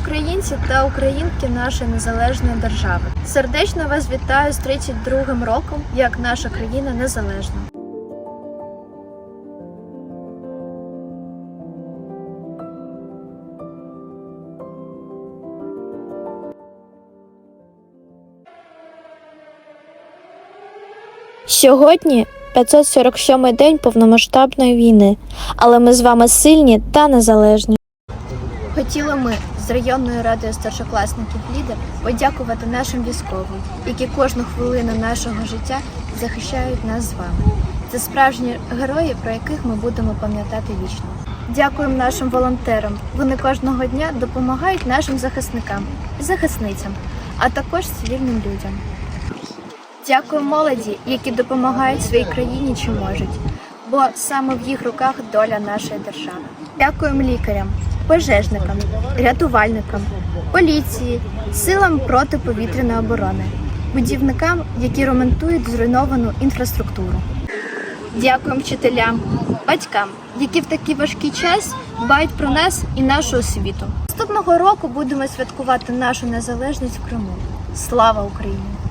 Українці та українки нашої незалежної держави, сердечно вас вітаю з 32-м роком, як наша країна незалежна. Сьогодні 547-й день повномасштабної війни, але ми з вами сильні та незалежні. Хотіли ми з районної ради старшокласників лідер подякувати нашим військовим, які кожну хвилину нашого життя захищають нас з вами. Це справжні герої, про яких ми будемо пам'ятати вічно. Дякуємо нашим волонтерам. Вони кожного дня допомагають нашим захисникам і захисницям, а також цивільним людям. Дякуємо молоді, які допомагають своїй країні чи можуть, бо саме в їх руках доля нашої держави. Дякуємо лікарям, пожежникам, рятувальникам, поліції, силам протиповітряної оборони, будівникам, які ремонтують зруйновану інфраструктуру. Дякуємо вчителям, батькам, які в такий важкий час дбають про нас і нашу освіту. Наступного року будемо святкувати нашу незалежність в Криму. Слава Україні!